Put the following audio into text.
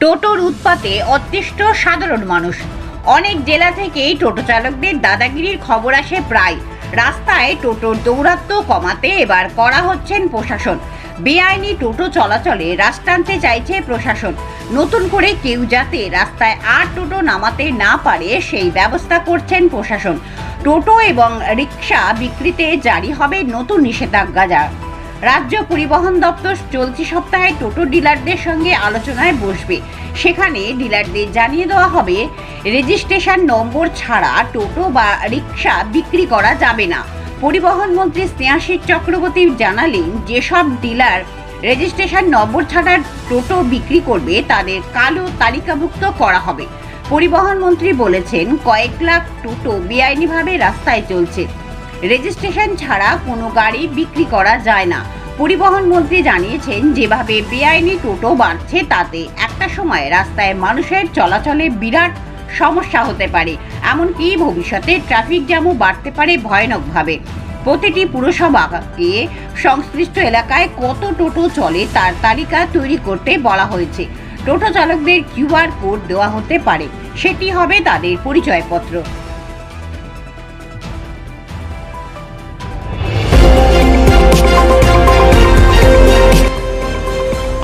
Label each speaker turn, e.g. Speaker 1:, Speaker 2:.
Speaker 1: টোটোর উৎপাতে অতিষ্ঠ সাধারণ মানুষ। অনেক জেলা থেকেই টোটো চালকদের দাদাগিরির খবর আসে প্রায়। রাস্তায় টোটোর দৌরাত্ম কমাতে এবার করা হচ্ছেন প্রশাসন। বেআইনি টোটো চলাচলে রাশ চাইছে প্রশাসন। নতুন করে কেউ যাতে রাস্তায় আর টোটো নামাতে না পারে সেই ব্যবস্থা করছেন প্রশাসন। টোটো এবং রিক্সা বিক্রিতে জারি হবে নতুন নিষেধাজ্ঞা যা রাজ্য পরিবহন দপ্তর চলতি সপ্তাহে টোটো ডিলারদের সঙ্গে আলোচনায় বসবে। সেখানে ডিলারদের জানিয়ে দেওয়া হবে, রেজিস্ট্রেশন নম্বর ছাড়া টোটো বা রিক্সা বিক্রি করা যাবে না। পরিবহন মন্ত্রী স্নেহাশিস চক্রবর্তী জানালেন, যেসব ডিলার রেজিস্ট্রেশন নম্বর ছাড়া টোটো বিক্রি করবে, তাদের কালো তালিকাভুক্ত করা হবে। পরিবহন মন্ত্রী বলেছেন, কয়েক লাখ টোটো বেআইনিভাবে রাস্তায় চলছে। রেজিস্ট্রেশন ছাড়া কোনো গাড়ি বিক্রি করা যায় না। পরিবহন মন্ত্রী জানিয়েছেন, যেভাবে বেআইনি টোটো বাড়ছে, তাতে একটা সময় রাস্তায় মানুষের চলাচলে বিরাট সমস্যা হতে পারে। এমনকি ভবিষ্যতে ট্রাফিক জ্যামও বাড়তে পারে ভয়ানকভাবে। প্রতিটি পুরসভাকে সংশ্লিষ্ট এলাকায় কত টোটো চলে, তার তালিকা তৈরি করতে বলা হয়েছে। টোটো চালকদের কিউআর কোড দেওয়া হতে পারে। সেটি হবে তাদের পরিচয়পত্র।